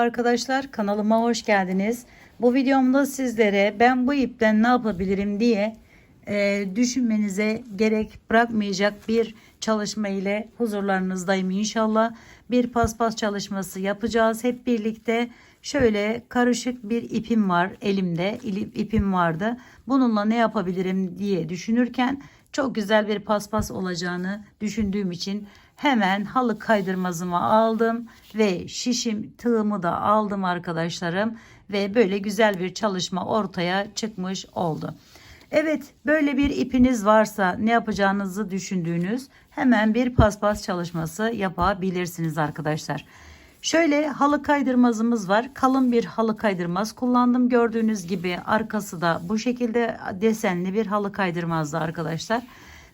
Arkadaşlar kanalıma hoş geldiniz. Bu videomda sizlere ben bu ipten ne yapabilirim diye e, düşünmenize gerek bırakmayacak bir çalışma ile huzurlarınızdayım inşallah. Bir paspas çalışması yapacağız hep birlikte. Şöyle karışık bir ipim var elimde ipim vardı. Bununla ne yapabilirim diye düşünürken çok güzel bir paspas olacağını düşündüğüm için hemen halı kaydırmazımı aldım ve şişim tığımı da aldım arkadaşlarım ve böyle güzel bir çalışma ortaya çıkmış oldu. Evet böyle bir ipiniz varsa ne yapacağınızı düşündüğünüz hemen bir paspas çalışması yapabilirsiniz arkadaşlar. Şöyle halı kaydırmazımız var. Kalın bir halı kaydırmaz kullandım. Gördüğünüz gibi arkası da bu şekilde desenli bir halı kaydırmazdı arkadaşlar.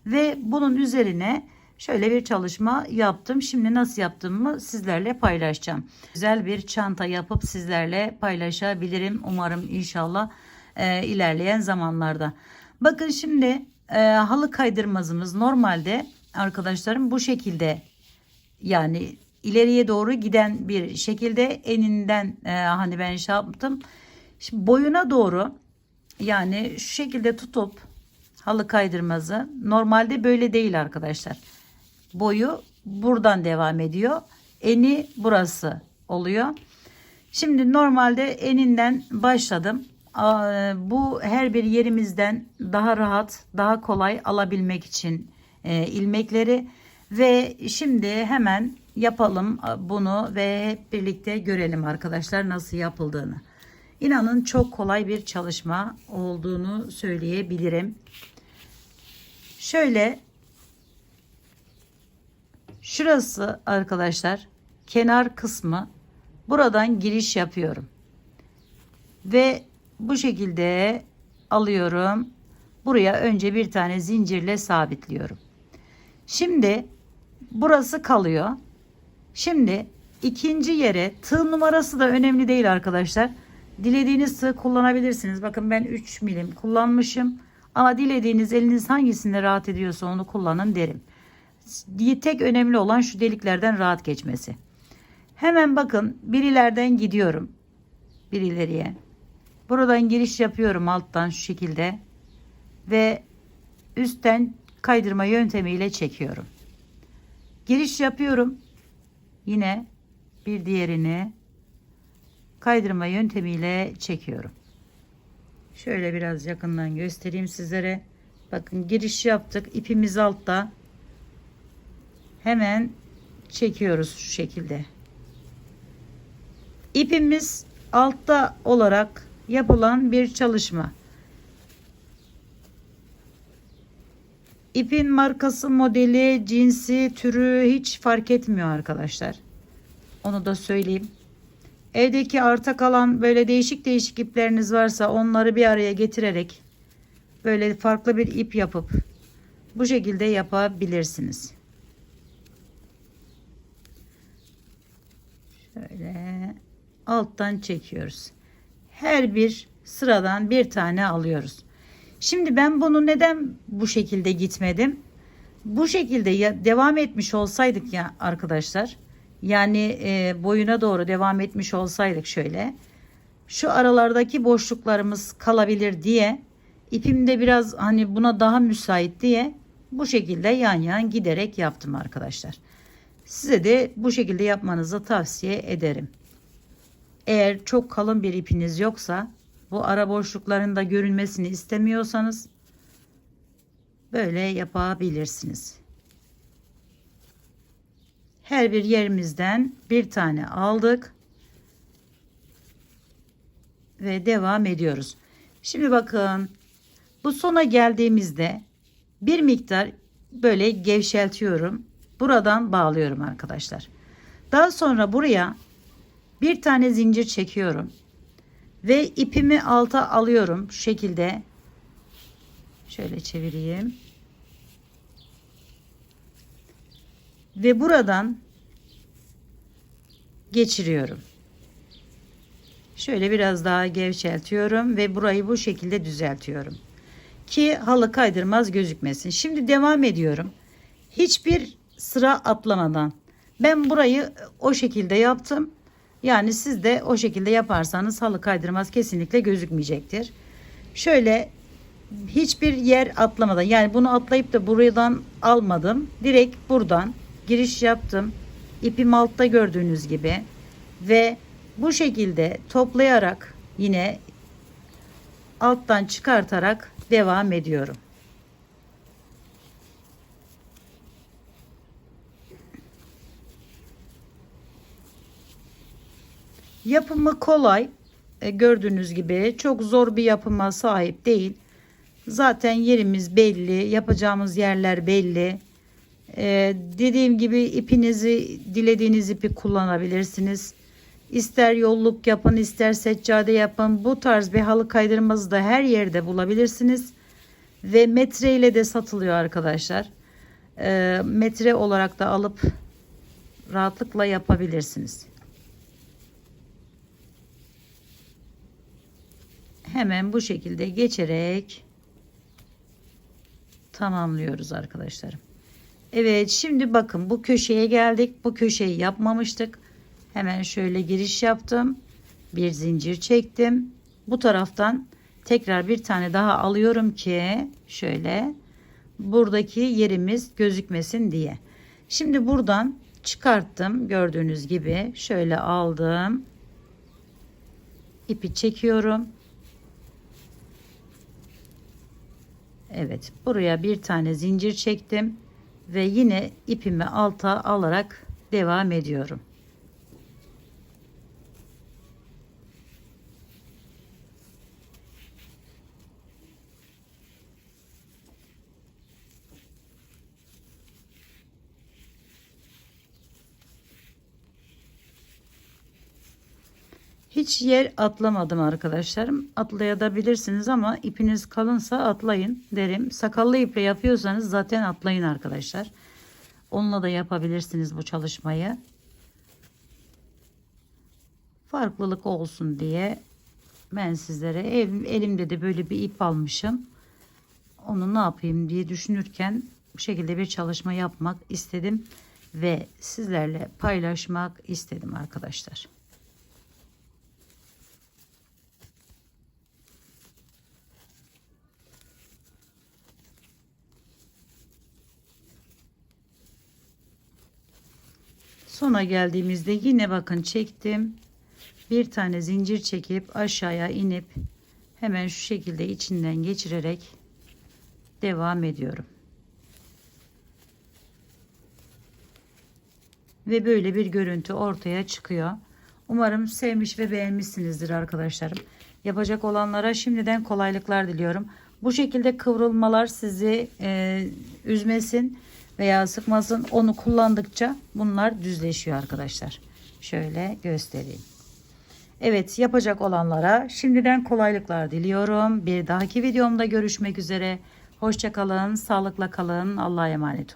Ve bunun üzerine şöyle bir çalışma yaptım. Şimdi nasıl yaptığımı sizlerle paylaşacağım. Güzel bir çanta yapıp sizlerle paylaşabilirim. Umarım inşallah e, ilerleyen zamanlarda. Bakın şimdi e, halı kaydırmazımız normalde arkadaşlarım bu şekilde yani ileriye doğru giden bir şekilde eninden e, hani ben şey yaptım. Şimdi boyuna doğru yani şu şekilde tutup halı kaydırmazı normalde böyle değil arkadaşlar. Boyu buradan devam ediyor. Eni burası oluyor. Şimdi normalde eninden başladım. Bu her bir yerimizden daha rahat, daha kolay alabilmek için e, ilmekleri ve şimdi hemen yapalım bunu ve hep birlikte görelim arkadaşlar nasıl yapıldığını. İnanın çok kolay bir çalışma olduğunu söyleyebilirim. Şöyle şurası arkadaşlar kenar kısmı buradan giriş yapıyorum. Ve bu şekilde alıyorum. Buraya önce bir tane zincirle sabitliyorum. Şimdi burası kalıyor. Şimdi ikinci yere tığ numarası da önemli değil arkadaşlar. Dilediğiniz tığ kullanabilirsiniz. Bakın ben 3 milim kullanmışım. Ama dilediğiniz eliniz hangisinde rahat ediyorsa onu kullanın derim. Diye tek önemli olan şu deliklerden rahat geçmesi. Hemen bakın birilerden gidiyorum. Bir ileriye. Buradan giriş yapıyorum alttan şu şekilde. Ve üstten kaydırma yöntemiyle çekiyorum. Giriş yapıyorum. Yine bir diğerini kaydırma yöntemiyle çekiyorum. Şöyle biraz yakından göstereyim sizlere. Bakın giriş yaptık. İpimiz altta. Hemen çekiyoruz şu şekilde. İpimiz altta olarak yapılan bir çalışma. İpin markası, modeli, cinsi, türü hiç fark etmiyor arkadaşlar. Onu da söyleyeyim. Evdeki arta kalan böyle değişik değişik ipleriniz varsa onları bir araya getirerek böyle farklı bir ip yapıp bu şekilde yapabilirsiniz. Şöyle alttan çekiyoruz. Her bir sıradan bir tane alıyoruz. Şimdi ben bunu neden bu şekilde gitmedim? Bu şekilde ya devam etmiş olsaydık ya arkadaşlar. Yani e, boyuna doğru devam etmiş olsaydık şöyle. Şu aralardaki boşluklarımız kalabilir diye ipimde biraz hani buna daha müsait diye bu şekilde yan yan giderek yaptım arkadaşlar. Size de bu şekilde yapmanızı tavsiye ederim. Eğer çok kalın bir ipiniz yoksa bu ara boşlukların da görünmesini istemiyorsanız böyle yapabilirsiniz. Her bir yerimizden bir tane aldık ve devam ediyoruz. Şimdi bakın bu sona geldiğimizde bir miktar böyle gevşeltiyorum. Buradan bağlıyorum arkadaşlar. Daha sonra buraya bir tane zincir çekiyorum. Ve ipimi alta alıyorum şu şekilde. Şöyle çevireyim. Ve buradan geçiriyorum. Şöyle biraz daha gevşeltiyorum ve burayı bu şekilde düzeltiyorum. Ki halı kaydırmaz gözükmesin. Şimdi devam ediyorum. Hiçbir sıra atlamadan. Ben burayı o şekilde yaptım. Yani siz de o şekilde yaparsanız halı kaydırmaz kesinlikle gözükmeyecektir. Şöyle hiçbir yer atlamadan yani bunu atlayıp da buradan almadım. Direkt buradan giriş yaptım. İpim altta gördüğünüz gibi ve bu şekilde toplayarak yine alttan çıkartarak devam ediyorum. Yapımı kolay. E, gördüğünüz gibi çok zor bir yapıma sahip değil. Zaten yerimiz belli, yapacağımız yerler belli. E, dediğim gibi ipinizi dilediğiniz ipi kullanabilirsiniz. İster yolluk yapın, ister seccade yapın. Bu tarz bir halı kaydırması da her yerde bulabilirsiniz. Ve metre ile de satılıyor arkadaşlar. E, metre olarak da alıp rahatlıkla yapabilirsiniz. Hemen bu şekilde geçerek tamamlıyoruz arkadaşlarım. Evet şimdi bakın bu köşeye geldik. Bu köşeyi yapmamıştık. Hemen şöyle giriş yaptım. Bir zincir çektim. Bu taraftan tekrar bir tane daha alıyorum ki şöyle buradaki yerimiz gözükmesin diye. Şimdi buradan çıkarttım. Gördüğünüz gibi şöyle aldım. ipi çekiyorum. Evet buraya bir tane zincir çektim ve yine ipimi alta alarak devam ediyorum. Hiç yer atlamadım arkadaşlarım. Atlayabilirsiniz ama ipiniz kalınsa atlayın derim. Sakallı iple yapıyorsanız zaten atlayın arkadaşlar. Onunla da yapabilirsiniz bu çalışmayı. Farklılık olsun diye ben sizlere ev, elimde de böyle bir ip almışım. Onu ne yapayım diye düşünürken bu şekilde bir çalışma yapmak istedim ve sizlerle paylaşmak istedim arkadaşlar. Sona geldiğimizde yine bakın çektim. Bir tane zincir çekip aşağıya inip hemen şu şekilde içinden geçirerek devam ediyorum. Ve böyle bir görüntü ortaya çıkıyor. Umarım sevmiş ve beğenmişsinizdir arkadaşlarım. Yapacak olanlara şimdiden kolaylıklar diliyorum. Bu şekilde kıvrılmalar sizi e, üzmesin veya sıkmasın. Onu kullandıkça bunlar düzleşiyor arkadaşlar. Şöyle göstereyim. Evet yapacak olanlara şimdiden kolaylıklar diliyorum. Bir dahaki videomda görüşmek üzere. Hoşçakalın, sağlıkla kalın, Allah'a emanet olun.